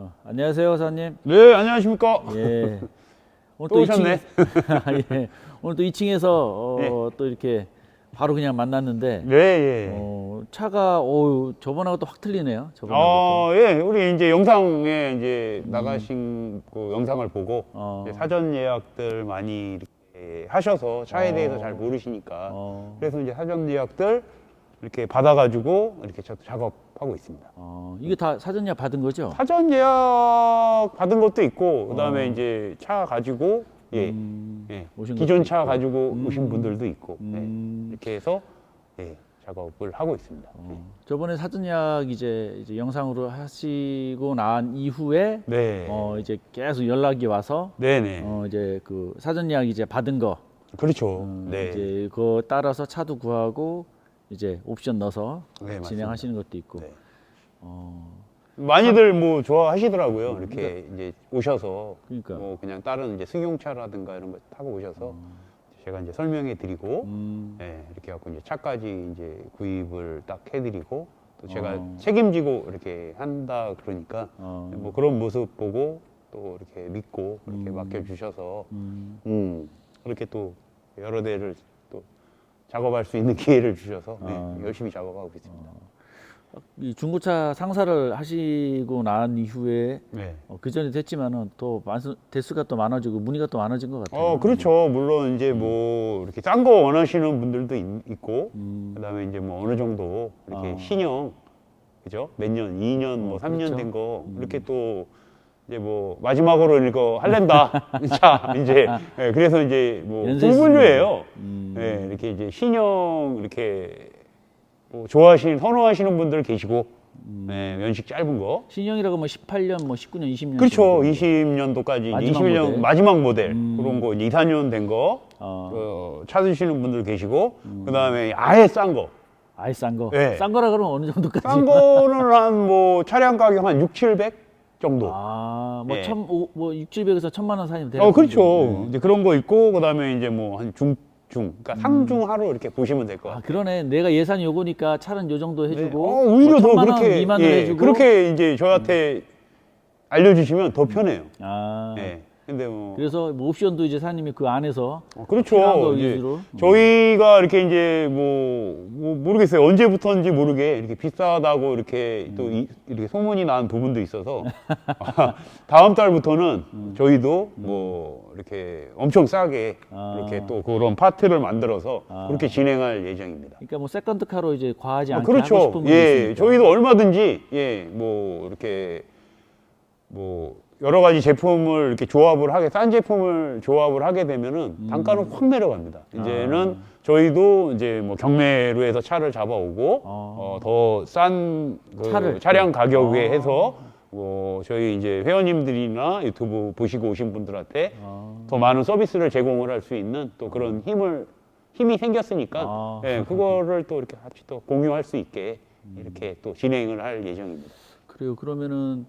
어, 안녕하세요, 사장님. 네, 안녕하십니까. 예. 오늘 또 오셨네. 2층, 예. 오늘 또 2층에서 어, 네. 또 이렇게 바로 그냥 만났는데 네, 예. 어, 차가 오, 저번하고 또 확 틀리네요. 저번하고 어, 예, 우리 이제 영상에 이제 나가신 그 영상을 보고 어. 이제 사전 예약들 많이 이렇게 하셔서 차에 어. 대해서 잘 모르시니까 어, 그래서 이제 사전 예약들 이렇게 받아가지고 이렇게 저- 작업하고 있습니다. 어, 이게 다 사전 예약 받은 거죠? 사전 예약 받은 것도 있고 그다음에 어. 이제 차 가지고 예, 음, 예. 오신 기존 것도 차 있고. 가지고 음. 오신 분들도 있고 예. 음, 이렇게 해서 예, 작업을 하고 있습니다. 어, 저번에 사전 예약 이제, 이제 영상으로 하시고 난 이후에 네, 어, 이제 계속 연락이 와서 네, 네, 어, 이제 그 사전 예약 이제 받은 거 그렇죠. 음, 네, 이제 그거 따라서 차도 구하고 이제 옵션 넣어서 네. 진행하시는 것도 있고. 네. 어, 많이들 뭐 좋아하시더라고요. 이렇게 이제 오셔서 그러니까. 뭐 그냥 다른 이제 승용차라든가 이런 거 타고 오셔서 제가 이제 설명해 드리고 음, 예, 이렇게 갖고 이제 차까지 이제 구입을 딱 해드리고 또 제가 어. 책임지고 이렇게 한다 그러니까 어, 뭐 그런 모습 보고 또 이렇게 믿고 그렇게 음. 맡겨 주셔서 음, 음, 그렇게 또 여러 대를 또 작업할 수 있는 기회를 주셔서 네, 아. 열심히 작업하고 있습니다. 이 중고차 상사를 하시고 난 이후에 네. 어, 그 전에 됐지만은 또 많- 대수가 또 많아지고 문의가 또 많아진 것 같아요. 어, 그렇죠. 물론 이제 뭐 이렇게 싼 거 원하시는 분들도 있, 고 음, 그다음에 이제 뭐 어느 정도 이렇게 아. 신형 그죠? 몇 년, 2년, 뭐 어, 3년 그렇죠. 된거 음. 이렇게 또 이제 뭐 마지막으로 이거 할랜다. 자, 이제 예, 그래서 이제 뭐 연세 불분류예요. 음, 예, 이렇게 이제 신형 이렇게 뭐 좋아하시는 선호하시는 분들 계시고 음. 예, 연식 짧은 거. 신형이라고 뭐 18년, 뭐 19년, 20년. 그렇죠. 20년도까지 마지막 21년 모델. 마지막 모델 음. 그런 거 2, 4년 된 거 어, 어, 찾으시는 분들 계시고 그다음에 아예 싼 거. 아예 싼 거. 네. 싼 거라 그러면 어느 정도까지? 싼 거는 한 뭐 차량 가격 한 6, 700 정도. 아, 뭐 예. 천, 오, 뭐 6,700에서 천만 원 사이면 되는 어, 그렇죠. 이제 그런 거 있고 그 다음에 이제 뭐 한 중, 중. 그러니까 상중하로 이렇게 보시면 될 것 아, 같아요. 그러네. 내가 예산이 요거니까 차는 요 정도 네. 해주고. 어, 오히려 뭐더원 그렇게 미만을 예, 해주고. 그렇게 이제 저한테 알려주시면 더 편해요. 아, 예. 근데 뭐 그래서 뭐 옵션도 이제 사장님이 그 안에서 어, 필요한 거 그렇죠. 이제 위주로. 저희가 이렇게 이제 뭐, 뭐 모르겠어요. 언제부터인지 모르게 이렇게 비싸다고 이렇게 또 이, 렇게 소문이 난 부분도 있어서 다음 달부터는 저희도 뭐 이렇게 엄청 싸게 아. 이렇게 또 그런 파트를 만들어서 아. 그렇게 진행할 예정입니다. 그러니까 뭐 세컨드 카로 이제 과하지 아, 않게 하고 그렇죠. 싶은 분이 예, 있으니까. 저희도 얼마든지 예, 뭐 이렇게 뭐 여러 가지 제품을 이렇게 조합을 하게 싼 제품을 조합을 하게 되면은 음. 단가는 확 내려갑니다. 아. 이제는 저희도 이제 뭐 경매로 해서 차를 잡아오고 아. 어, 더싼 그 차를. 차량 가격에 아. 해서 뭐 저희 이제 회원님들이나 유튜브 보시고 오신 분들한테 아, 더 많은 서비스를 제공을 할 수 있는 또 그런 힘을 힘이 생겼으니까 아. 예, 그거를 또 이렇게 같이 또 공유할 수 있게 이렇게 또 진행을 할 예정입니다. 그래요. 그러면은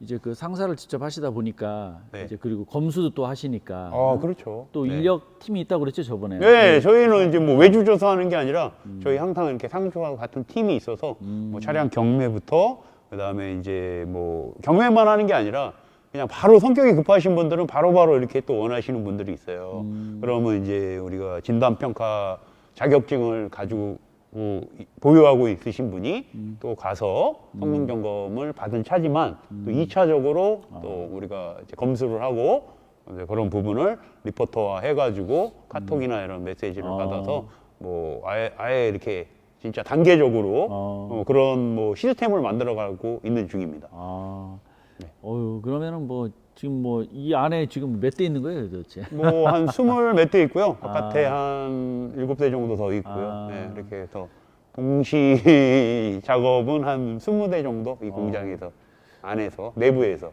이제 그 상사를 직접 하시다 보니까 네. 이제 그리고 검수도 또 하시니까 아, 그렇죠. 또 네. 인력 팀이 있다고 그랬죠 저번에. 네, 저희는 이제 뭐 외주 조사 하는 게 아니라 저희 항상 이렇게 상주하고 같은 팀이 있어서 음. 뭐 차량 경매부터 그다음에 이제 뭐 경매만 하는 게 아니라 그냥 바로 성격이 급하신 분들은 바로바로 이렇게 또 원하시는 분들이 있어요. 음. 그러면 이제 우리가 진단 평가 자격증을 가지고 이- 보유하고 있으신 분이 음. 또 가서 성능 점검을 받은 차지만 또 2차적으로 아. 또 우리가 이제 검수를 하고 이제 그런 부분을 리포터화 해가지고 카톡이나 이런 메시지를 아. 받아서 뭐 아예, 아예 이렇게 진짜 단계적으로 아. 어, 그런 뭐 시스템을 만들어가고 있는 중입니다. 아, 네. 어유 그러면은 뭐 지금 뭐 이 안에 지금 몇 대 있는 거예요 도대체? 뭐 한 스물 몇 대 있고요. 바깥에 한 일곱 대 정도 더 있고요. 아. 네, 이렇게 해서 동시 작업은 한 스무 대 정도 이 공장에서 안에서 내부에서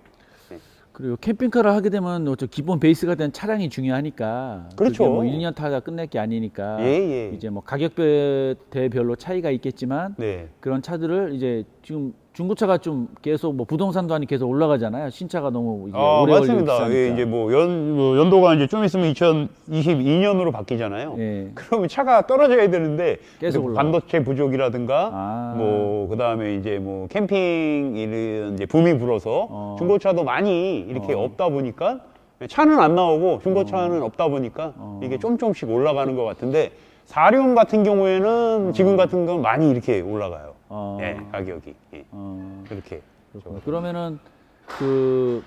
그리고 캠핑카를 하게 되면 어쩌 기본 베이스가 된 차량이 중요하니까 그렇죠. 그게 뭐 1년 타다 끝낼 게 아니니까 예, 예. 이제 뭐 가격대별로 차이가 있겠지만 네. 그런 차들을 이제 지금 중고차가 좀 계속 뭐 부동산도 하니 계속 올라가잖아요. 신차가 너무 이제 아, 오래 걸리고 맞습니다. 비싸니까. 예, 이제 뭐 연, 뭐 연도가 이제 좀 있으면 2022년으로 바뀌잖아요. 예. 그러면 차가 떨어져야 되는데 계속 그 올라가. 반도체 부족이라든가 아. 뭐 그다음에 이제 뭐 캠핑 이런 이제 붐이 불어서 어. 중고차도 많이 이렇게 어. 없다 보니까 차는 안 나오고 중고차는 없다 보니까 어. 이게 좀 조금씩 올라가는 것 같은데 사륜 같은 경우에는 지금 같은 건 많이 이렇게 올라가요. 어. 예, 가격이 예, 어, 그렇게. 그렇구나. 그러면은 그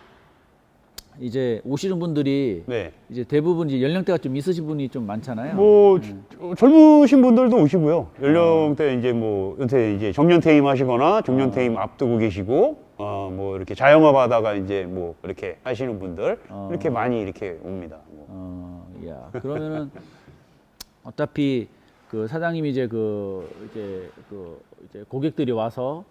이제 오시는 분들이 네. 이제 대부분 이제 연령대가 좀 있으신 분이 좀 많잖아요. 뭐 저- 젊으신 분들도 오시고요. 연령대 이제 뭐 은퇴 이제 정년 퇴임 하시거나 정년 퇴임 앞두고 계시고 어 뭐 이렇게 자영업 하다가 이제 뭐 이렇게 하시는 분들 어. 이렇게 많이 이렇게 옵니다. 뭐. 어, 야, 그러면은 어차피 그 사장님이 이제 그 이제 그 이제 고객들이 와서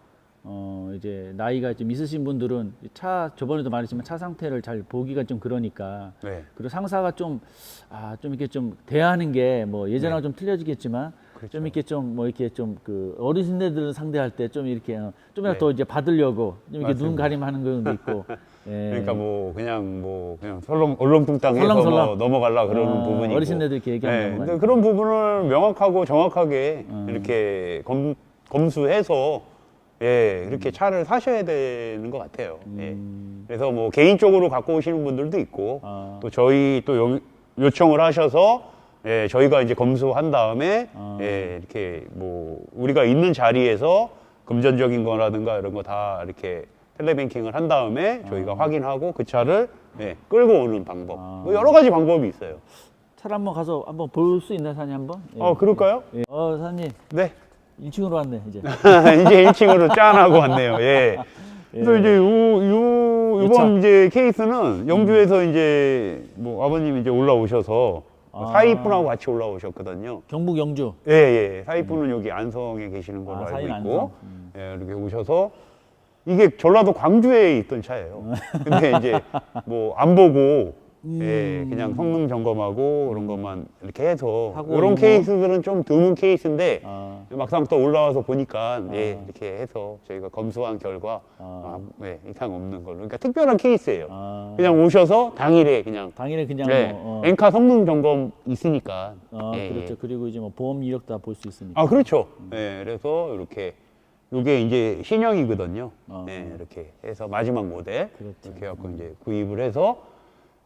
어 이제 나이가 좀 있으신 분들은 차 저번에도 말했지만 차 상태를 잘 보기가 좀 그러니까 네. 그리고 상사가 좀 아 좀 이렇게 좀 대하는 게 뭐 예전하고 네. 좀 틀려지겠지만 그렇죠. 좀 이렇게 좀 뭐 이렇게 좀 그 어르신들 상대할 때 좀 이렇게 어, 좀이라도 네. 더 이제 받으려고 좀 이렇게 눈 맞습니다. 가림하는 경우도 있고 예. 그러니까 뭐 그냥 뭐 그냥 설렁 얼렁뚱땅해서 설렁설렁. 뭐 넘어가려 그러는 아, 부분이고 어르신들도 이렇게 얘기하면 네, 넘어가니까. 근데 그런 부분을 명확하고 정확하게 음. 이렇게 검, 검수해서 예 이렇게 차를 사셔야 되는 것 같아요. 예. 음. 그래서 뭐 개인적으로 갖고 오시는 분들도 있고 아. 또 저희 또 요, 요청을 하셔서 예, 저희가 이제 검수한 다음에 아. 예, 이렇게 뭐 우리가 있는 자리에서 금전적인 거라든가 이런 거 다 이렇게 텔레뱅킹을 한 다음에 저희가 확인하고 그 차를 예, 끌고 오는 방법. 아. 뭐 여러 가지 방법이 있어요. 차를 한번 가서 한번 볼 수 있나 사장님 한번? 예. 어, 그럴까요? 예. 어 사장님 네. 1층으로 왔네 이제. 이제 1층으로 짠하고 왔네요. 예. 그래서 예. 이제 요, 요, 이. 이번 이제 케이스는 영주에서 이제 뭐 아버님이 이제 올라오셔서 아. 사이분하고 같이 올라오셨거든요. 경북 영주. 예, 예. 사이분은 여기 안성에 계시는 걸로 아, 알고 사인 있고. 안성. 음. 예, 이렇게 오셔서 이게 전라도 광주에 있던 차예요. 근데 이제 뭐 안 보고 예, 음. 그냥 성능 점검하고 그런 것만 이렇게 해서 하고 이런? 케이스들은 좀 드문 케이스인데 아, 막상 또 올라와서 보니까 예, 아. 이렇게 해서 저희가 검수한 결과 아. 아, 예, 이상 없는 걸로. 그러니까 특별한 케이스예요. 아. 그냥 오셔서 당일에 그냥 당일에 그냥 네, 뭐, 어, 엔카 성능 점검 있으니까. 어, 예, 그렇죠. 예. 그리고 이제 뭐 보험 이력 다 볼 수 있으니까. 아 그렇죠. 예, 그래서 이렇게 요게 이제 신형이거든요. 어. 예, 이렇게 해서 마지막 모델 그렇죠. 이렇게 해갖고 이제 구입을 해서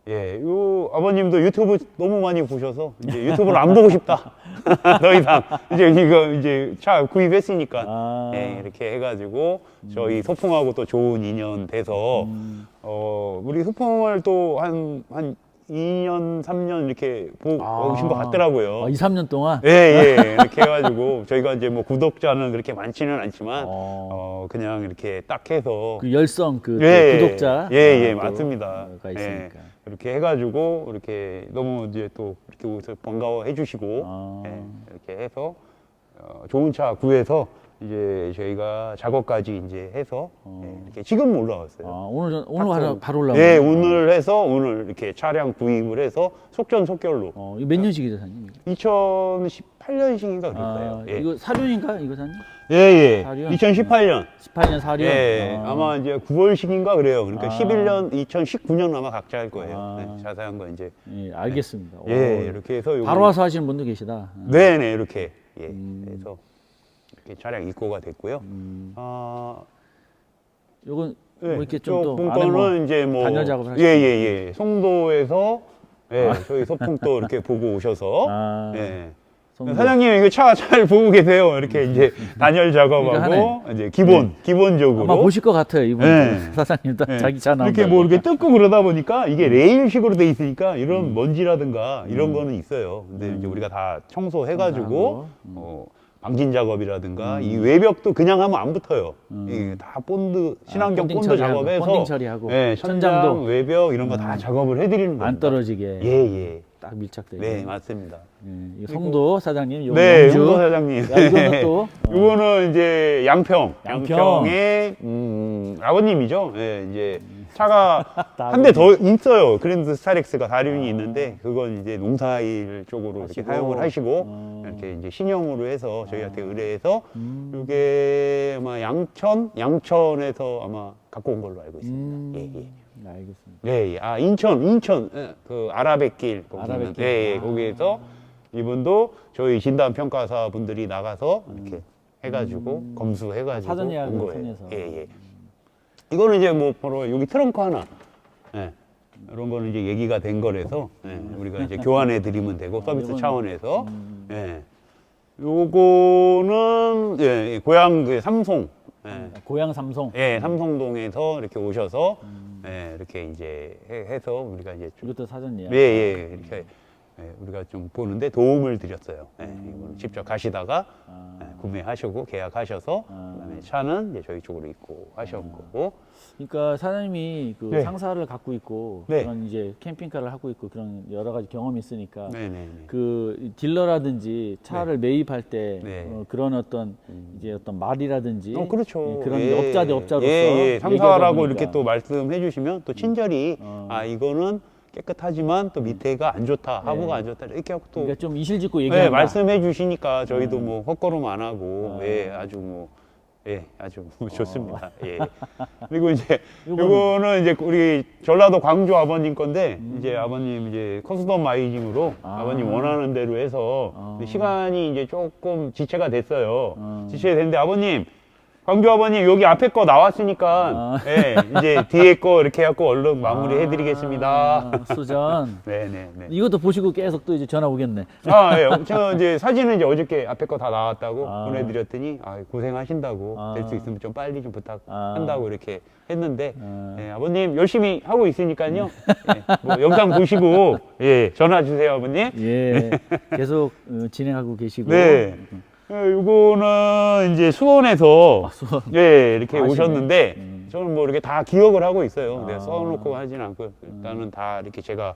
예, 요 아버님도 유튜브 너무 많이 보셔서 이제 유튜브를 안 보고 싶다. 더 이상 이제 이거 이제 차 구입했으니까 아. 예, 이렇게 해가지고 저희 소풍하고 또 좋은 인연 돼서 음. 어 우리 소풍을 또 한 한 2년 3년 이렇게 보고 아. 오신 것 같더라고요. 아, 2, 3년 동안. 예, 예. 이렇게 해가지고 저희가 이제 뭐 구독자는 그렇게 많지는 않지만 어. 어, 그냥 이렇게 딱 해서 그 열성 그, 그 예, 구독자. 예, 예, 아, 또, 맞습니다. 어, 가 있으니까. 예, 이렇게 해가지고 이렇게 너무 이제 또 이렇게 오셔서 반가워 해 주시고 아. 예, 이렇게 해서 어, 좋은 차 구해서 이제 저희가 작업까지 이제 해서 예, 이렇게 지금 올라왔어요. 아, 오늘 전- 오늘. 바로, 바로 올라온 예, 거예요? 오늘 해서 오늘 이렇게 차량 구입을 해서 속전속결로 어, 이거 몇 년식이죠, 사장님? 2018년식인가 그랬어요. 아, 예. 이거 사륜인가 이거 사장님? 예, 예. 사륜? 2018년. 18년 사륜. 예, 아. 아마 이제 9월식인가 그래요. 그러니까 아. 11년, 2019년 아마 각자 할 거예요. 아. 네, 자세한 건 이제. 예, 알겠습니다. 예, 오, 이렇게 해서 요거- 바로 와서 하시는 분도 계시다. 네 네, 이렇게. 예, 음. 그래서 이렇게 차량 입고가 됐고요. 음. 아, 요건 예, 뭐 이렇게 좀또 조금 안에 뭐 이제 뭐. 단열 작업을 예, 예, 예. 송도에서 예, 저희 소풍 또 이렇게 보고 오셔서. 아, 예. 송도. 사장님 이거 차 잘 보고 계세요. 이렇게 이제 단열 작업하고. 이제 기본 기본적으로 아마 보실 것 같아요 이분 네. 사장님 도 네. 자기 차 나온다. 이렇게 뭐 이렇게 뜯고 그러다 보니까 이게 레일식으로 돼 있으니까 이런 음. 먼지라든가 이런 거는 있어요. 근데 이제 우리가 다 청소해가지고 어, 방진 작업이라든가 음. 이 외벽도 그냥 하면 안 붙어요. 이게 다 본드 친환경 본딩 본드 처리하고, 작업해서 본딩 처리하고, 예, 천장, 천장도. 음. 외벽 이런 거 다 작업을 해드리는 겁니다. 안 떨어지게. 예, 예. 딱 밀착되게. 네, 맞습니다. 예, 이 송도 사장님, 요 네, 영주. 홍보 사장님. 야, 이거는 또 어, 이거는 이제 양평, 양평. 양평의 음, 아버님이죠. 예, 이제 차가 다한대 더 있어요. 그랜드 스타렉스가 다륜이 있는데 그건 이제 농사일 쪽으로 이렇게 하시고. 사용을 하시고 어. 이렇게 이제 신형으로 해서 저희한테 의뢰해서 음. 이게 아마 양천, 양천에서 아마 갖고 온 걸로 알고 있습니다. 음, 예, 예. 네, 알겠습니다. 예, 예. 아 인천, 인천 예, 그 아라뱃길 거기 아라뱃길. 있는- 예, 예. 아. 거기에서 이분도 저희 진단 평가사 분들이 나가서 이렇게 해가지고 검수해가지고 사전 예약을 온 거예요. 통해서. 예, 예. 이거는 이제 뭐 바로 여기 트렁크 하나. 예. 이런 거는 이제 얘기가 된 거라서 예, 우리가 이제 교환해 드리면 되고 서비스 이건- 차원에서 예. 요거는 예, 예, 고향 그 삼송 예. 고향 삼성. 예, 삼성동에서 이렇게 오셔서 예, 이렇게 이제 해, 해서 우리가 이제 좀 이것도 사전 예약. 예, 예, 이렇게 예, 우리가 좀 보는데 도움을 드렸어요. 예, 이거는 직접 가시다가 아. 예, 구매하시고 계약하셔서 아. 그다음에 차는 이제 저희 쪽으로 입고 하신 거고 그러니까 사장님이 그 네. 상사를 갖고 있고 네. 그런 이제 캠핑카를 하고 있고 그런 여러 가지 경험이 있으니까 네, 네, 네. 그 딜러라든지 차를 매입할 때 네. 어, 그런 어떤 이제 어떤 말이라든지 어, 그렇죠. 예, 그런 예. 업자 대 업자로서 예, 예. 얘기하다 상사라고 보니까. 이렇게 또 말씀해 주시면 또 친절히 어. 아, 이거는 깨끗하지만 또 밑에가 안 좋다, 하부가 네. 안 좋다 이렇게 하고 또 그러니까 좀 이실직고 얘기한다. 네, 말씀해 주시니까 저희도 뭐 헛걸음 안 하고 아. 예, 아주 뭐 예, 아주 좋습니다. 예. 그리고 이제 요거는 이제 우리 전라도 광주 아버님 건데 이제 아버님 이제 커스텀 마이징으로 음. 아. 아. 버님 원하는 대로 해서 아. 시간이 이제 조금 지체가 됐어요. 아. 지체가 됐는데 아버님 광주 아버님 여기 앞에 거 나왔으니까 아. 예, 이제 뒤에 거 이렇게 해갖고 얼른 마무리해 드리겠습니다. 아, 수전. 네, 네, 네. 이것도 보시고 계속 또 이제 전화 오겠네. 아, 예. 저 이제 사진은 이제 어저께 앞에 거 다 나왔다고 아. 보내드렸더니 아, 고생하신다고 아. 될 수 있으면 좀 빨리 좀 아. 부탁한다고 이렇게 했는데 아. 예, 아버님 열심히 하고 있으니까요. 예, 뭐 영상 보시고 예, 전화 주세요, 아버님. 예, 계속 어, 진행하고 계시고. 네. 예, 요거는 이제 수원에서 아, 수원. 예, 이렇게 아시네. 오셨는데 음. 저는 뭐 이렇게 다 기억을 하고 있어요. 아. 음. 내가 써놓고 하진 않고 일단은 다 이렇게 제가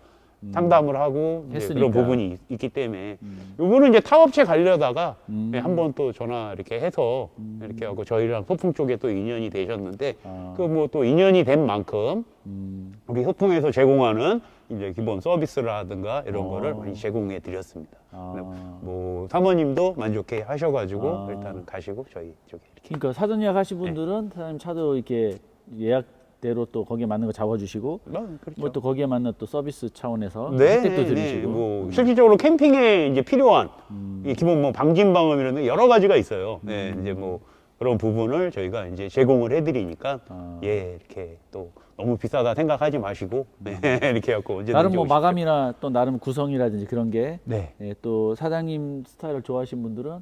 상담을 하고 이제 했으니까. 그런 부분이 있- 있기 때문에 음. 요거는 이제 타업체 가려다가 음. 예, 한번 또 전화 이렇게 해서 이렇게 하고 저희랑 소풍 쪽에 또 인연이 되셨는데 아. 그뭐 또 인연이 된 만큼 음, 우리 소풍에서 제공하는 이제 기본 서비스라든가 이런 어. 거를 많이 제공해 드렸습니다. 아. 뭐 사모님도 만족해 하셔가지고 아. 일단은 가시고 저희 쪽에 이렇게 그러니까 사전 예약하신 네. 분들은 사장님 차도 이렇게 예약대로 또 거기에 맞는 거 잡아주시고 뭐, 그렇죠. 뭐 또 거기에 맞는 또 서비스 차원에서 네, 혜택도 네, 드리시고 네. 뭐 음. 실질적으로 캠핑에 이제 필요한 음. 이 기본 뭐 방진 방음 이런 데 여러 가지가 있어요. 네, 이제 뭐 그런 부분을 저희가 이제 제공을 해드리니까 아. 예 이렇게 또 너무 비싸다 생각하지 마시고 네, 이렇게 해갖고 언제든지 나름 뭐 오십시오. 마감이나 또 나름 구성이라든지 그런 게 네. 예, 또 사장님 스타일을 좋아하시는 분들은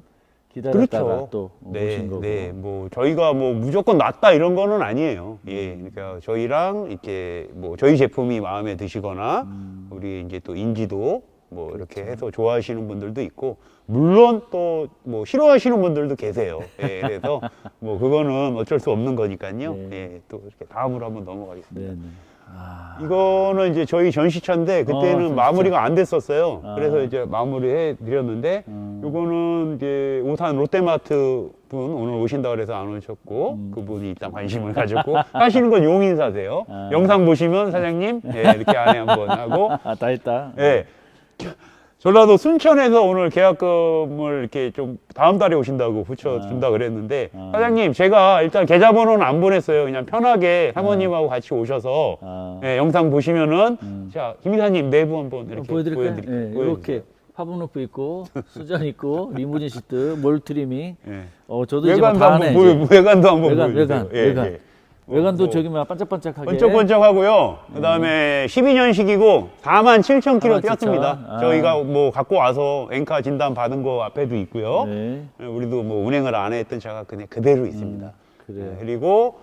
기다렸다가 그렇죠. 또 네, 오신 거고 네, 뭐 저희가 뭐 무조건 낫다 이런 거는 아니에요. 예, 그러니까 저희랑 이렇게 뭐 저희 제품이 마음에 드시거나 음. 우리 이제 또 인지도 뭐 이렇게 그렇죠. 해서 좋아하시는 분들도 있고 물론 또 뭐 싫어하시는 분들도 계세요. 예, 그래서 뭐 그거는 어쩔 수 없는 거니까요. 네. 예, 또 이렇게 다음으로 한번 넘어가겠습니다. 네, 네. 아, 이거는 이제 저희 전시차인데 어, 그때는 전시차. 마무리가 안 됐었어요. 아. 그래서 이제 마무리해 드렸는데 음. 요거는 이제 오산 롯데마트 분 오늘 오신다 그래서 안 오셨고 음. 그분이 일단 관심을 가졌고 하시는 건 용인사세요. 아. 영상 보시면 사장님 예, 이렇게 안에 한번 하고 아, 다 했다. 예. 전라도 순천에서 오늘 계약금을 이렇게 좀 다음 달에 오신다고 붙여준다 그랬는데 아. 사장님 제가 일단 계좌번호는 안 보냈어요. 그냥 편하게 사모님하고 같이 오셔서 아, 예, 영상 보시면은 음. 자 김이사님 내부 한번 이렇게 보여드릴까요? 보여드릴게요. 예. 이렇게 파브루프 있고 수전 있고 리무진 시트, 몰 트리밍. 예. 어, 저도 이제 뭐 외관도 다 한번 하네. 보여 이제. 외관도 한번 외관, 보여주세요. 외관, 예, 외관. 예. 외관도 뭐, 저기 막 반짝반짝하게. 번쩍번쩍하고요. 그다음에 12년식이고 4만 7천 킬로 47,000. 뛰었습니다. 아. 저희가 뭐 갖고 와서 엔카 진단 받은 거 앞에도 있고요. 네, 우리도 뭐 운행을 안 했던 차가 그냥 그대로 있습니다. 그래. 네, 그리고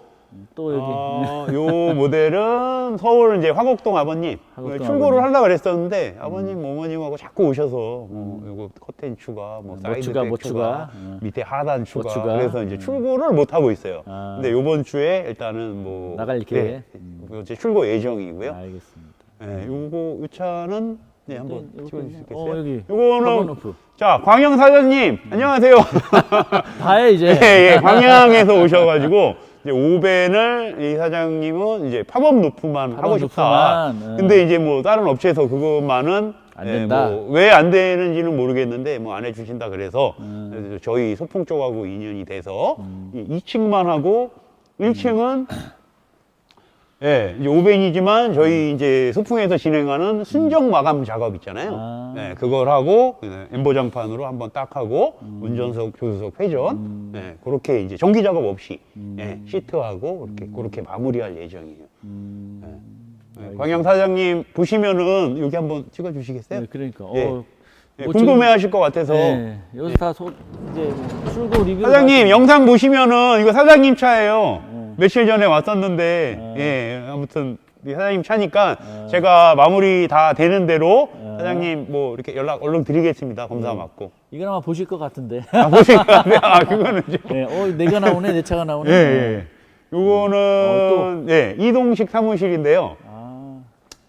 또 여기 어, 요 모델은 서울 이제 화곡동 아버님 화곡동 출고를 아버님. 하려고 그랬었는데 아버님 어머님하고 자꾸 오셔서 뭐 요거 커튼 추가 뭐뭐 사이드 추가, 백뭐 추가, 추가. 음. 밑에 하단 추가 추가. 그래서 이제 음. 출고를 못 하고 있어요. 아. 근데 요번 주에 일단은 뭐 나갈 계획? 네, 뭐 이제 출고 예정이고요. 알겠습니다. 네, 요거 이 차는 네, 한번 이렇게 찍어 주시겠어요? 어, 여기 요거는. 자 광영 사장님 안녕하세요. 다해 이제. 예, 예, 광양에서 오셔가지고 이제 오벤을 이 사장님은 이제 팝업 루프만 하고 싶다. 루프만, 예. 근데 이제 뭐 다른 업체에서 그것만은 안 된다. 왜 안 되는지는 모르겠는데 뭐 안 해주신다 그래서 음. 그래서 저희 소풍 쪽하고 인연이 돼서 이 2층만 하고 1층은 예, 이제 오벤이지만 저희 이제 소풍에서 진행하는 순정 마감 작업 있잖아요. 음. 아. 네, 그걸 하고 예, 엠보장판으로 한번 딱 하고 음. 운전석, 조수석 회전, 예, 그렇게 이제 전기 작업 없이 예, 시트하고 이렇게 그렇게 마무리할 예정이에요. 음, 예, 광양 사장님 보시면은 여기 한번 찍어주시겠어요? 네, 그러니까. 예. 어, 예, 뭐 궁금해하실 것 같아서 네, 여기서 다 소, 이제 뭐 출고 리뷰. 사장님 영상 보시면은 이거 사장님 차예요. 음. 며칠 전에 왔었는데 예 아무튼 이 사장님 차니까 제가 마무리 다 되는 대로 사장님 뭐 이렇게 연락 얼른 드리겠습니다. 검사 받고 이건 아마 보실 것 같은데. 아, 보시니까 아 그거는 좀 네, 어, 내가 나오네, 내 차가 나오네. 예, 예. 요거는 어, 예 이동식 사무실인데요. 아,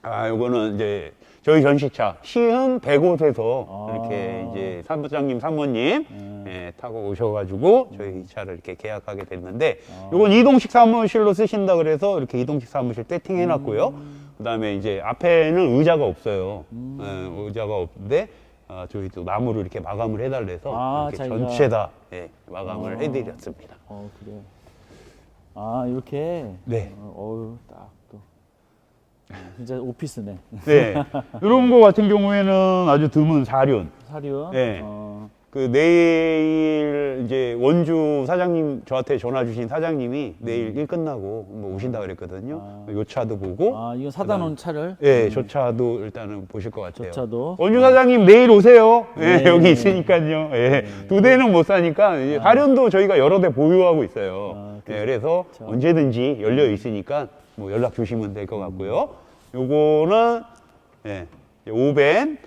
아, 요거는 이제 저희 전시차 시흥 100곳에서 아. 이렇게 이제 사무장님, 사모님 예, 타고 오셔가지고 저희 이 차를 이렇게 계약하게 됐는데 요건 이동식 사무실로 쓰신다 그래서 이렇게 이동식 사무실 세팅해놨고요. 그다음에 이제 앞에는 의자가 없어요. 예, 의자가 없는데 아, 저희 또 나무로 이렇게 마감을 해달래서 아, 이렇게 자기가. 전체 다 예, 마감을 해드렸습니다. 어, 그래. 아, 이렇게. 네. 어, 어유 딱 진짜 오피스네. 네, 이런 거 같은 경우에는 아주 드문 사륜. 사료. 네. 어, 그 내일 이제 원주 사장님 저한테 전화 주신 사장님이 내일 일 끝나고 뭐 오신다 그랬거든요. 요 차도 보고, 아, 이거 사다 놓은 차를. 예, 저 차도 일단은 보실 것 같아요. 저 차도. 원주 사장님 내일 오세요. 예, 네. 여기 있으니까요. 예, 두 대는 못 사니까 이제 사륜도 저희가 여러 대 보유하고 있어요. 아, 예, 그래서 언제든지 열려 있으니까 뭐 연락 주시면 될 것 같고요. 요거는 예, 오벤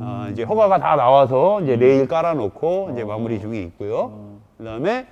아, 이제 허가가 다 나와서 이제 레일 깔아놓고 이제 마무리 중에 있고요. 그다음에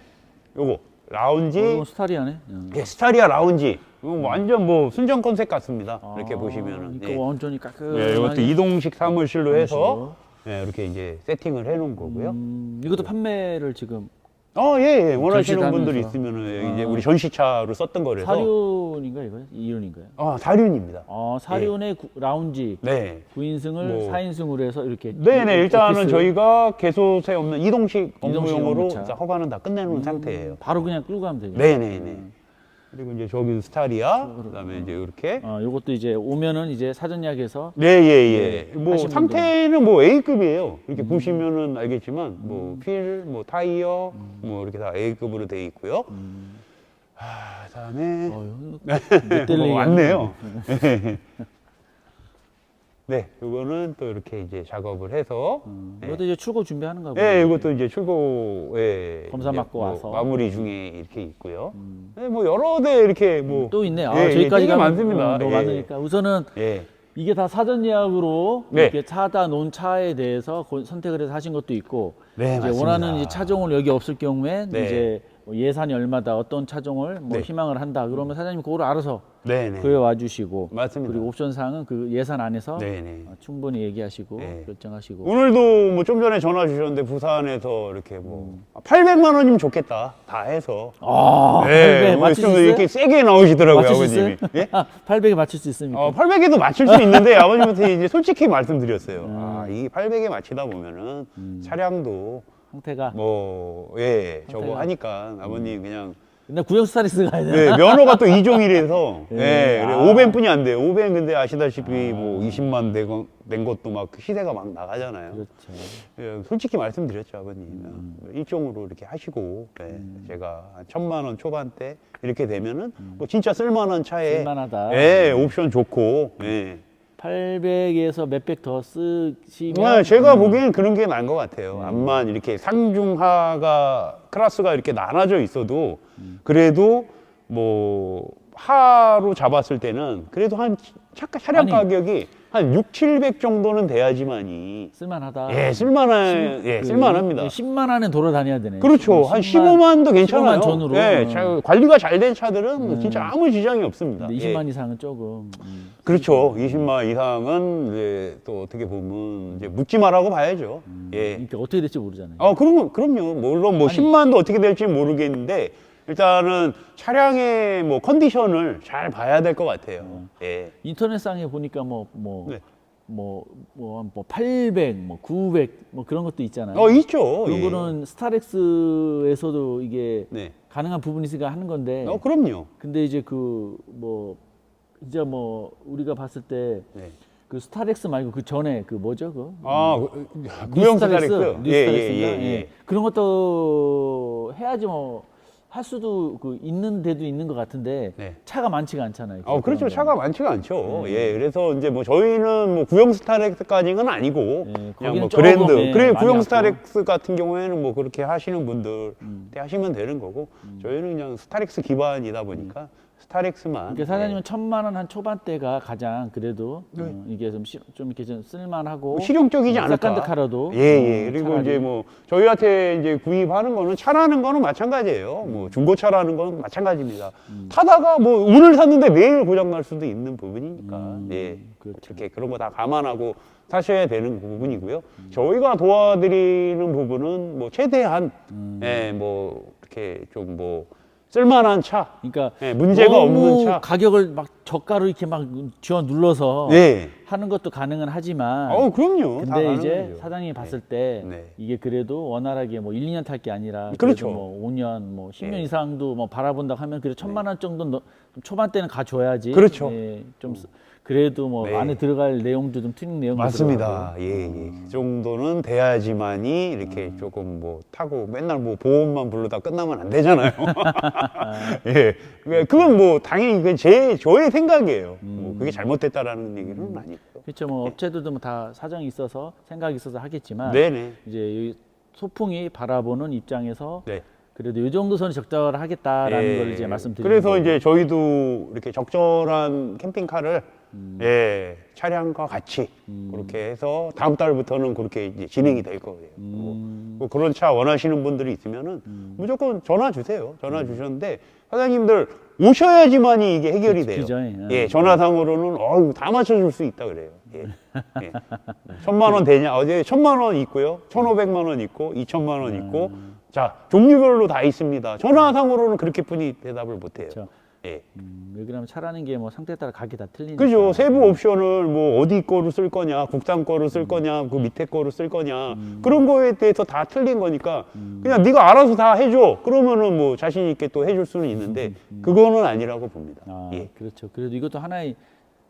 요거 라운지 어, 이거 스타리아네. 어. 예, 스타리아 라운지 이거 완전 뭐 순정 컨셉 같습니다. 이렇게 아, 보시면은 이거 예. 완전히 깔끔하게. 예, 이것도 이동식 사무실로 해서. 예, 이렇게 이제 세팅을 해놓은 거고요. 음, 이것도 판매를 지금 어, 예, 예. 원하시는 전시도 분들 하면서. 있으면은 이제 아. 우리 전시차로 썼던 거라서 사륜인가 이거요? 이륜인가요? 아, 사륜입니다. 아, 사륜의 구- 라운지 네. 9인승을 뭐. 4인승으로 해서 이렇게 네네, 이- 일단은 오피스 저희가 개소세 없는 이동식 이동식 업무용으로 업무차. 허가는 다 끝내놓은 상태예요. 바로 그냥 끌고 가면 되죠. 네네네. 그리고 이제 저기 스타리아, 그 다음에 이제 이렇게. 어, 요것도 이제 오면은 이제 사전 예약해서 네, 예, 예. 뭐 하신 상태는 뭐 A급이에요. 이렇게 보시면은 알겠지만 뭐 필, 뭐 타이어, 뭐 이렇게 다 A급으로 돼 있고요. 아, 그다음에 어, 몇 대를 뭐 얘기하는 왔네요. 네, 이거는 또 이렇게 이제 작업을 해서 네. 이것도 이제 출고 준비하는 거고. 네, 이것도 이제 출고에 검사 이제 받고 뭐 와서. 음. 마무리 중에 이렇게 있고요. 네, 뭐 여러 대 이렇게 뭐 또 있네. 아, 예, 예, 저기까지 되게 가면 많습니다. 어, 너무 예. 많으니까 우선은 예. 이게 다 사전 예약으로 네. 이렇게 차다 놓은 차에 대해서 고- 선택을 해서 하신 것도 있고 네, 이제 맞습니다. 원하는 이제 차종을 여기 없을 경우에 네. 이제 뭐 예산이 얼마다 어떤 차종을 뭐 네. 희망을 한다 그러면 사장님 그거를 알아서 네, 네. 구해 와 주시고 맞습니다. 그리고 옵션 사항은 그 예산 안에서 네, 네. 어, 충분히 얘기하시고 네. 결정하시고 오늘도 뭐 좀 전에 전화 주셨는데 부산에서 이렇게 뭐 음. 800만 원이면 좋겠다. 다 해서. 아, 네, 800뭐 맞출 좀수 있어요? 이렇게 세게 나오시더라고요, 맞출 수 아버님이. 예? 800에 맞출 수 있습니까? 어, 800에도 맞출 수 있는데 아버님한테 이제 솔직히 말씀드렸어요. 음. 아, 이 800에 맞히다 보면은 차량도 상태가 뭐, 예, 저거 상태가- 하니까 아버님 그냥 근데 구형 스타리스 가야 되나? 예, 면허가 또 이종이라서 예. 예, 그래, 아. 5벤 뿐이 안 돼요. 5벤 근데 아시다시피 뭐 20만 된, 거- 된 것도 막 시세가 막 나가잖아요. 그렇죠. 예, 솔직히 말씀드렸죠 아버님 음. 일종으로 이렇게 하시고 예, 제가 한 천만 원 초반대 이렇게 되면은 뭐 진짜 쓸만한 차에 음. 쓸만하다. 음. 예, 옵션 좋고 예. 800에서 몇백 더 쓰시면 정말 제가 음. 보기엔 그런 게 나은 것 같아요. 암만 이렇게 상중하가 클래스가 이렇게 나눠져 있어도 음. 그래도 뭐 하로 잡았을 때는 그래도 한 차, 차량 아니. 가격이 한 6, 700 정도는 돼야지만이 쓸만하다. 예, 쓸만한 예, 그 쓸만합니다. 10만 안에 돌아다녀야 되네. 그렇죠. 한 15만도 괜찮아요. 15만 전후로. 예, 어. 자, 관리가 잘 된 차들은 뭐 진짜 아무 지장이 없습니다. 근데 예. 20만 이상은 조금. 음. 그렇죠. 20만 이상은 이제 또 어떻게 보면 이제 묻지 말라고 봐야죠. 예. 그러니까 어떻게 될지 모르잖아요. 어, 그럼 그럼요. 물론 뭐 10만도 어떻게 될지 모르겠는데 일단은 차량의 뭐 컨디션을 잘 봐야 될 것 같아요. 예. 인터넷상에 보니까 뭐 뭐 네. 뭐, 뭐, 뭐 800, 뭐 900, 뭐 그런 것도 있잖아요. 어, 있죠. 그런 예. 거는 스타렉스에서도 이게 네. 가능한 부분이 있으니까 하는 건데. 어, 그럼요. 근데 이제 그 뭐 이제 뭐 우리가 봤을 때 네. 그 스타렉스 말고 그 전에 그 뭐죠 그 아, 그, 구형 스타렉스. 뉴 예, 예, 스타렉스인가? 예, 예. 그런 것도 해야지 뭐 할 수도 그 있는 데도 있는 것 같은데 네. 차가 많지가 않잖아요. 어, 그렇죠. 차가 많지가 않죠. 예, 그래서 이제 뭐 저희는 뭐 구형 스타렉스까지는 아니고 예, 그냥 거기는 뭐 조금, 그랜드. 예, 그래 많이 구형. 스타렉스 같은 경우에는 뭐 그렇게 하시는 분들 때 하시면 되는 거고 저희는 그냥 스타렉스 기반이다 보니까 스타렉스만. 그러니까 사장님은 천만 원 한 초반대가 가장 그래도 어, 이게 좀, 시- 좀 이렇게 좀 쓸만하고 네. 실용적이지 어, 않을까. 싹간득하라도 예, 예. 어, 그리고. 이제 뭐 저희한테 이제 구입하는 거는 차라는 거는 마찬가지예요. 뭐 중고차라는 건 마찬가지입니다. 타다가 뭐 오늘 샀는데 내일 고장 날 수도 있는 부분이니까. 음, 예. 그렇죠. 그렇게 그런 거 다 감안하고 사셔야 되는 부분이고요. 저희가 도와드리는 부분은 뭐 최대한 음. 예, 뭐 이렇게 좀 뭐 쓸만한 차. 그러니까 예, 문제가 없는 차. 가격을 막 저가로 이렇게 막 쥐어 눌러서 예. 하는 것도 가능은 하지만 어, 그럼요. 다 근데 이제 가능하죠. 사장님이 봤을 때 네. 이게 그래도 원활하게 뭐 1, 2년 탈 게 아니라 그렇죠. 뭐 5년 뭐 10년 예. 이상도 뭐 바라본다고 하면 그래도 천만 원 정도 는 초반대는 가줘야지 그렇죠. 예, 좀 쓰- 그래도 뭐 네. 안에 들어갈 내용도 좀 튜닝 내용도 맞습니다. 예, 예. 그 정도는 돼야지만이 이렇게 조금 뭐 타고 맨날 뭐 보험만 부르다 끝나면 안 되잖아요. 예. 그- 그건 뭐 당연히 그제 저의 생각이에요. 뭐 그게 잘못됐다라는 얘기는 아니고. 그렇죠. 뭐 업체들도 뭐다 사정이 있어서 생각이 있어서 하겠지만 네네. 이제 이 소풍이 바라보는 입장에서 네. 그래도 이 정도 선이 적절하겠다라는 예. 걸 이제 말씀드리는 그래서 거고. 이제 저희도 이렇게 적절한 캠핑카를 음. 예, 차량과 같이 그렇게 해서 다음 달부터는 그렇게 이제 진행이 될 거예요. 음. 뭐, 뭐 그런 차 원하시는 분들이 있으면은 무조건 전화 주세요. 전화 음. 주셨는데 사장님들 오셔야지만이 이게 해결이 돼요. 그죠? 예, 전화상으로는 어유 다 맞춰줄 수 있다 그래요. 예. 예. 천만 원 되냐? 어제 천만 원 있고요. 천오백만 원 있고, 이천만 원 있고. 음. 자, 종류별로 다 있습니다. 전화상으로는 그렇게뿐이 대답을 못 해요. 그렇죠. 예. 음, 왜 그러면 차라는 게 뭐 상태에 따라 가격이 다 틀리니까. 그죠. 세부 옵션을 뭐 어디 거로 쓸 거냐, 국산 거로 쓸 거냐, 그 밑에 거로 쓸 거냐. 그런 거에 대해서 다 틀린 거니까 그냥 네가 알아서 다 해줘. 그러면은 뭐 자신 있게 또 해줄 수는 있는데 그거는 아니라고 봅니다. 아, 예. 그렇죠. 그래도 이것도 하나의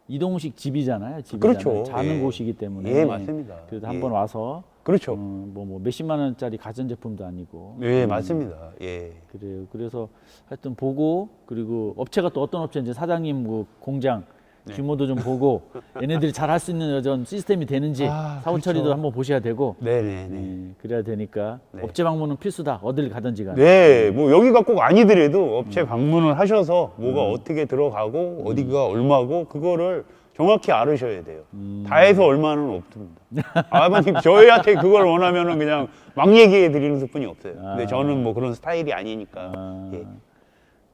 이동식 집이잖아요. 집이잖아요. 그렇죠. 자는 예. 곳이기 때문에. 예, 맞습니다. 그래도 예. 한번 와서 그렇죠. 어, 뭐, 뭐 몇십만 원짜리 가전 제품도 아니고. 네, 맞습니다. 예. 그래요. 그래서 하여튼 보고 그리고 업체가 또 어떤 업체인지 사장님 그 공장 네. 규모도 좀 보고 얘네들이 잘 할 수 있는 여전 시스템이 되는지 아, 사후 그렇죠. 처리도 한번 보셔야 되고 네네네. 예, 그래야 되니까 네. 업체 방문은 필수다. 어딜 가든지 간에. 네, 뭐 여기가 꼭 아니더라도 업체 방문을 하셔서 뭐가 어떻게 들어가고 어디가 얼마고 그거를 정확히 알으셔야 돼요. 다 해서 얼마는 없습니다. 아버님 저희한테 그걸 원하면은 그냥 막 얘기해 드리는 수뿐이 없어요. 근데 아. 저는 뭐 그런 스타일이 아니니까. 아, 예.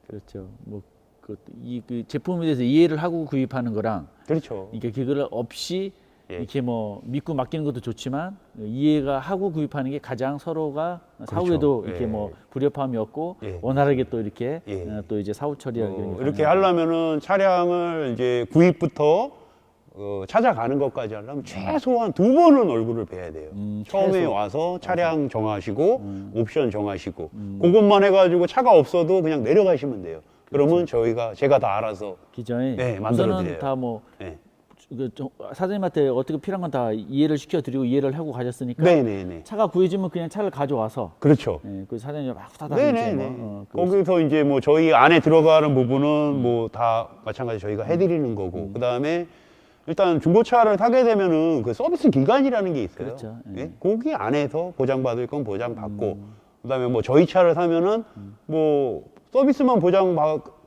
그렇죠. 뭐 그 이 그 제품에 대해서 이해를 하고 구입하는 거랑 그렇죠. 이게 그거를 없이 예. 이렇게 뭐 믿고 맡기는 것도 좋지만 이해가 하고 구입하는 게 가장 서로가 사후에도 이렇게 예. 뭐 불협화음이 없고 예. 원활하게 또 이렇게 예. 어, 또 이제 사후 처리하기 어, 이렇게 하려면은 차량을 이제 구입부터 어, 찾아가는 것까지 하려면 최소한 두 번은 얼굴을 뵈야 돼요. 음, 처음에 최소. 와서 차량 정하시고 옵션 정하시고 그것만 해가지고 차가 없어도 그냥 내려가시면 돼요. 그러면 저희가 제가 다 알아서 기존에 네, 만들어 우선은 드려요. 다뭐 네. 그 저- 사장님한테 어떻게 필요한 건 다 이해를 시켜드리고 이해를 하고 가셨으니까 네네네. 차가 구해지면 그냥 차를 가져와서 그렇죠. 예, 그 사장님이 막 후다닥 이제 네네네. 뭐, 어, 그 거기서 이제 뭐 저희 안에 들어가는 부분은 뭐 다 마찬가지 저희가 해드리는 거고 음. 그 다음에 일단 중고차를 타게 되면은 그 서비스 기간이라는 게 있어요. 그렇죠. 예. 예? 거기 안에서 보장 받을 건 보장 받고 음. 그 다음에 뭐 저희 차를 사면은 뭐 서비스만 보장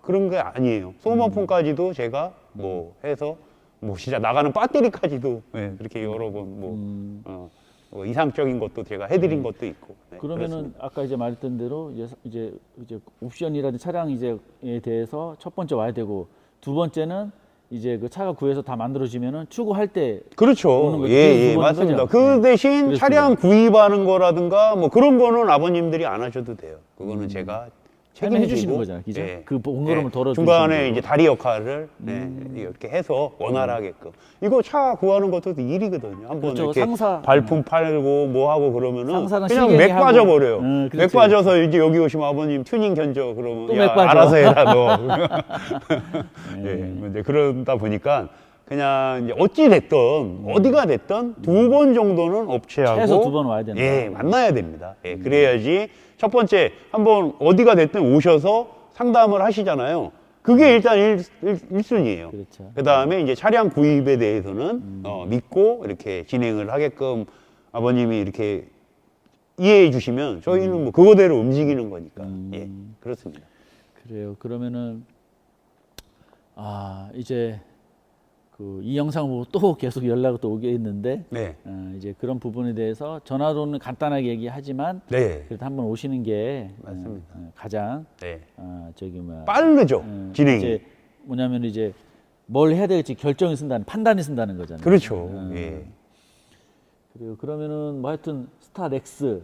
그런 게 아니에요. 소모품까지도 제가 뭐 해서 뭐 진짜 나가는 배터리까지도 네, 그렇게 여러 번뭐 어, 뭐 이상적인 것도 제가 해드린 것도 있고. 네, 그러면은 그렇습니다. 아까 이제 말했던 대로 이제 이제 이제 옵션이라든지 차량 이제에 대해서 첫 번째 와야 되고 두 번째는 이제 그 차가 구해서 다 만들어지면은 추구할 때 그렇죠. 예, 그게 예, 맞습니다. 거죠. 그 네. 대신 그렇습니다. 차량 구입하는 거라든가 뭐 그런 거는 아버님들이 안 하셔도 돼요. 그거는 제가 책임지고, 주시는 거잖아요, 그죠? 예. 그 번거로움을 덜어주시는 중간에 거고. 음. 이제 다리 역할을 네, 이렇게 해서 원활하게끔. 이거 차 구하는 것도 일이거든요. 한번 그렇죠. 이렇게 상사- 발품 팔고 뭐 하고 그러면은 상사는 그냥 실갱이 맥 하고. 빠져 버려요. 음, 맥. 빠져서 이제 여기 오시면 아버님 튜닝 견적 그러면 또 야, 맥 빠져. 알아서 해라 너. 네. 예, 뭐 이제 그러다 보니까 그냥 이제 어찌 됐든 어디가 됐든 두 번 정도는 업체하고 음. 최소 두번 와야 된다. 음. 예, 만나야 됩니다. 예, 그래야지 첫 번째 한번 어디가 됐든 오셔서 상담을 하시잖아요. 그게 일단 일, 일, 순위예요 음. 그렇죠. 음. 그 다음에 이제 차량 구입에 대해서는 어, 믿고 이렇게 진행을 하게끔 아버님이 이렇게 이해해 주시면 저희는 뭐 그거대로 움직이는 거니까 음. 예 그렇습니다. 그래요. 그러면은 아 이제 그 이 영상 보고 또 계속 연락이 또 오게 있는데 네, 어, 이제 그런 부분에 대해서 전화로는 간단하게 얘기하지만 네, 그래도 한번 오시는 게 맞습니다. 어, 어, 가장 네. 어, 저기 뭐야 빠르죠 어, 진행이. 이제 뭐냐면 이제 뭘 해야 될지 결정이 쓴다는 판단이 쓴다는 거잖아요. 그렇죠. 어, 예. 그리고 그러면은 뭐 하여튼 스타 렉스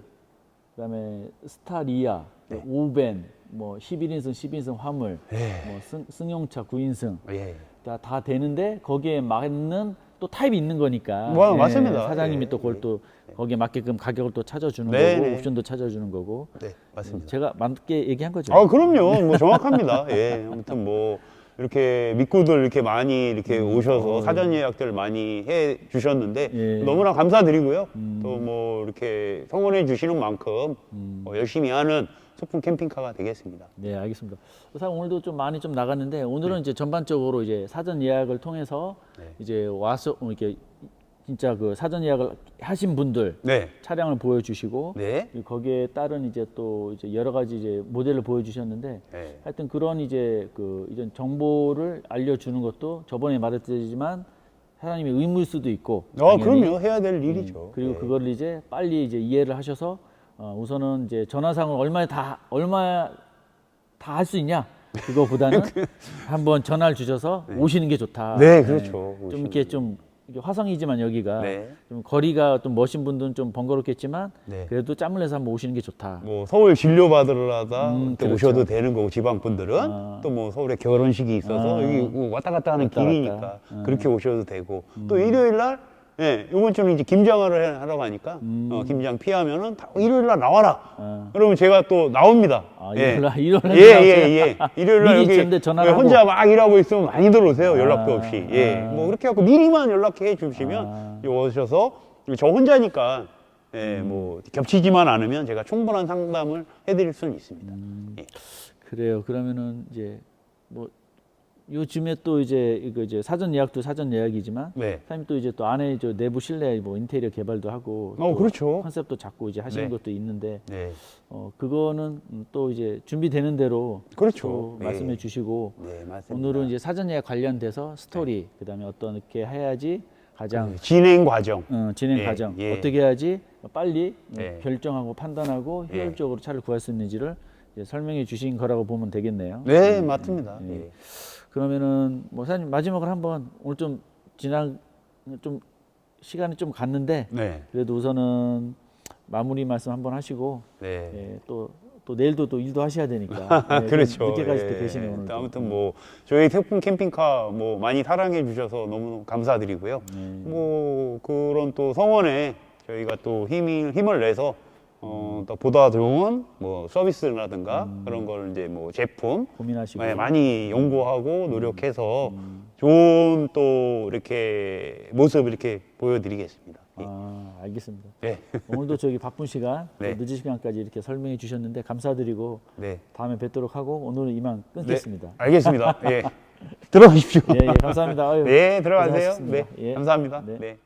그다음에 스타 리아 네. 오벤 뭐 11인승 10인승 화물 예. 뭐 승, 승용차 9인승 예. 다, 다 되는데 거기에 맞는 또 타입이 있는 거니까 뭐, 맞습니다. 사장님이 예, 또 그걸 또 거기에 맞게끔 가격을 또 찾아주는 네, 거고 네. 옵션도 찾아주는 거고 네, 맞습니다. 제가 맞게 얘기한 거죠. 아, 그럼요. 뭐 정확합니다. 예. 아무튼 뭐 이렇게 믿고들 이렇게 많이 이렇게 오셔서 사전 예약들 많이 해 주셨는데 음. 예. 음. 너무나 감사드리고요. 또뭐 이렇게 성원해 주시는 만큼 뭐 열심히 하는 소풍 캠핑카가 되겠습니다. 네, 알겠습니다. 사실 오늘도 좀 많이 좀 나갔는데 오늘은 이제 전반적으로 이제 사전 예약을 통해서 네. 이제 와서 이렇게 진짜 그 사전 예약을 하신 분들 네. 차량을 보여주시고 네. 거기에 따른 이제 또 이제 여러 가지 이제 모델을 보여주셨는데 네. 하여튼 그런 이제 그 이런 정보를 알려주는 것도 저번에 말했지만 사장님의 의무일 수도 있고 아, 당연히. 그럼요. 해야 될 일이죠. 그리고 네. 그걸 이제 빨리 이제 이해를 하셔서 어, 우선은 이제 전화상을 얼마에 다 얼마 다 할 수 있냐 그거보다는 한번 전화를 주셔서 오시는 게 좋다. 네, 그렇죠. 좀 오시는 이렇게 좀 이게 화성이지만 여기가 네. 좀 거리가 좀 멋진 분들은 좀 번거롭겠지만 네. 그래도 짬을 내서 한번 오시는 게 좋다. 뭐 서울 진료 받으러다 음, 또 그렇죠. 오셔도 되는 거고 지방 분들은 아. 또 뭐 서울에 결혼식이 있어서 아. 여기 뭐 왔다 갔다 하는 왔다 길이니까 갔다. 음. 그렇게 오셔도 되고 또 일요일 날 예, 이번 주는 이제 김장을 해- 하러 가니까 음. 어, 김장 피하면은 다 일요일 날 나와라. 아. 그러면 제가 또 나옵니다. 아, 일요일 날- 일요일 날 예, 예? 예. 일요일 날 미리 여기 전에 전화를 예, 혼자. 막 일하고 있으면 많이들 오세요. 연락도 아, 없이. 예. 아. 뭐 그렇게 하고 미리만 연락해 주시면 아. 오셔서 저 혼자니까 예, 음. 뭐 겹치지만 않으면 제가 충분한 상담을 해 드릴 수는 있습니다. 음. 예. 그래요. 그러면은 이제 뭐 요즘에 또 이제 이거 이제 사전 예약도 사전 예약이지만 네. 사장님 또 이제 또 안에 저 내부 실내 뭐 인테리어 개발도 하고 어, 또 그렇죠. 컨셉도 잡고 이제 하시는 네. 것도 있는데 네. 어 그거는 음, 또 이제 준비되는 대로 그렇죠. 또 네. 말씀해 주시고 네, 맞습니다. 오늘은 이제 사전 예약 관련돼서 스토리 그다음에 어떻게 해야지 가장 진행 과정. 어, 진행 예, 과정 예. 어떻게 해야지 빨리 어, 예. 결정하고 판단하고 예. 효율적으로 차를 구할 수 있는지를 이제 설명해 주신 거라고 보면 되겠네요. 네, 맞습니다. 예. 예. 그러면은 뭐 사장님 마지막으로 한번 오늘 좀 지난 좀 시간이 좀 갔는데 네. 그래도 우선은 마무리 말씀 한번 하시고 네. 예, 또, 또 내일도 또 일도 하셔야 되니까 예, 좀 그렇죠. 늦게까지 또 예. 계시네 오늘 아무튼 뭐 저희 태풍 캠핑카 뭐 많이 사랑해 주셔서 너무 감사드리고요. 네. 뭐 그런 또 성원에 저희가 또 힘이 힘을 내서 어, 또 보다 좋은 뭐 서비스라든가 그런 걸 이제 뭐 제품 고민하시고 네, 많이 연구하고 노력해서 좋은 또 이렇게 모습 이렇게 보여드리겠습니다. 예. 아 알겠습니다. 네. 오늘도 저기 바쁜 시간 또 네. 늦은 시간까지 이렇게 설명해 주셨는데 감사드리고 네. 다음에 뵙도록 하고 오늘은 이만 끊겠습니다. 알겠습니다. 예. 들어가십시오. 예, 예 감사합니다. 아유, 네, 들어가세요. 고생하셨습니다. 네, 예. 감사합니다. 네. 네.